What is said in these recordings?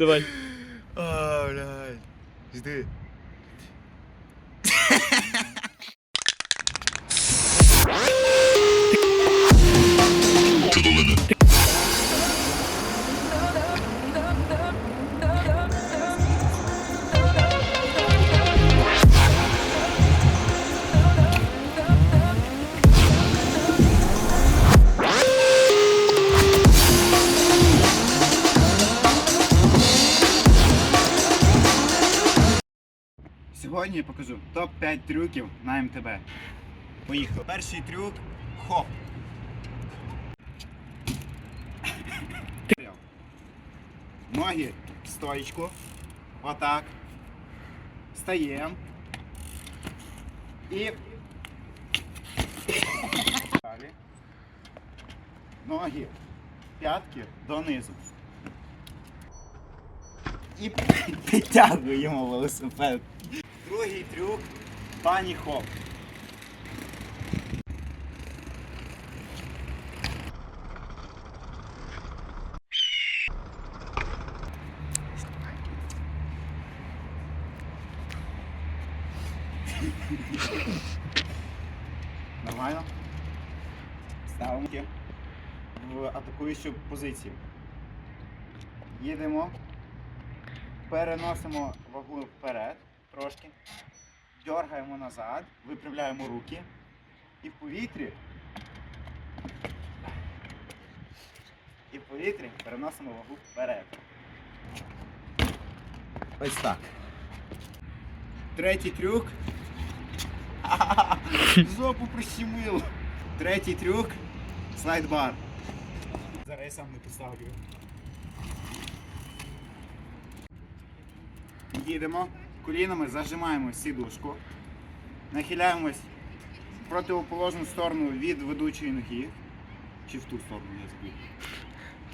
Давай. А, блядь. Жди. Сьогодні я покажу топ-5 трюків на МТБ. Поїхали. Перший трюк хоп. Ноги в стоечку. Отак. Встаємо. І. Далі. Ноги. П'ятки донизу. І підтягуємо велосипед. Другий трюк пані хоп. Нормально? Ставимо в атакуючу позицію. Їдемо. Переносимо вагу вперед трошки. Дергаємо назад, виправляємо руки. І в повітрі. І в повітрі переносимо вагу вперед. Ось так. Третій трюк. Жопу прищемило. Третій трюк. Слайдбар. Зараз я сам не поставлю. Їдемо, колінами зажимаємо сідушку, нахиляємось в противоположну сторону від ведучої ноги. Чи в ту сторону я збив?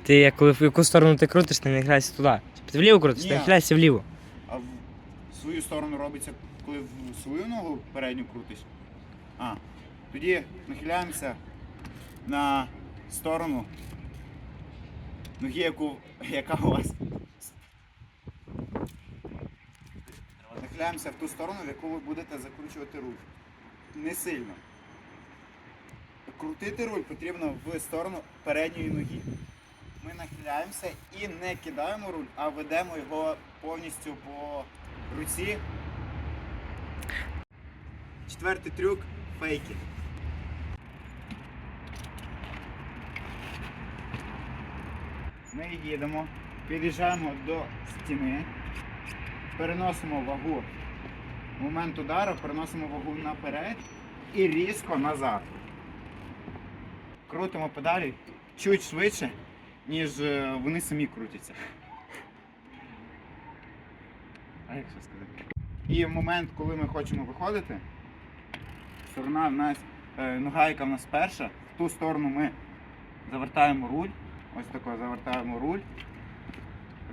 Ти як коли в яку сторону ти крутиш, ти нахиляйся туди. Чи ти вліво крутиш, Ні. ти нахиляйся вліво. А в свою сторону робиться, коли в свою ногу передню крутиш. А, тоді нахиляємося на сторону ноги, яку, яка у вас. Нахиляємося в ту сторону, в яку ви будете закручувати руль. Не сильно. Крутити руль потрібно в сторону передньої ноги. Ми нахиляємося і не кидаємо руль, а ведемо його повністю по руці. Четвертий трюк фейки. Ми їдемо, під'їжджаємо до стіни, переносимо вагу. В момент удару переносимо вагу наперед і різко назад. Крутимо педалі чуть швидше, ніж е, вони самі крутяться. А як це сказати? І в момент, коли ми хочемо виходити, сторона в нас, е, нога, в нас перша, в ту сторону ми завертаємо руль, ось тако завертаємо руль,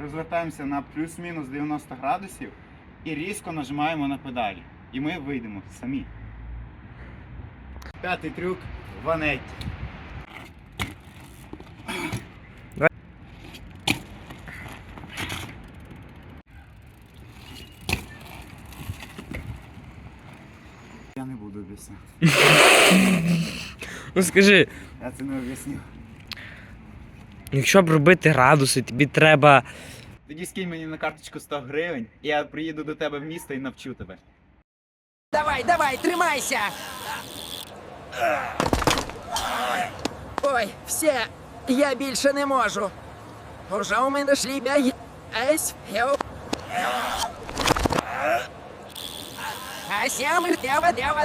розвертаємося на плюс-мінус 90 градусів і різко нажимаємо на педалі. І ми вийдемо самі. П'ятий трюк ванетті. Я не буду об'ясняти. Ну скажи, Я це не об'ясню. Якщо б робити градуси, тобі треба. Тоді скинь мені на карточку 100 гривень, і я приїду до тебе в місто і навчу тебе. Давай, давай, тримайся! Ой, все, я більше не можу. Уже у мене шлібя є. Есь, йоу. А сямер, дева, дева,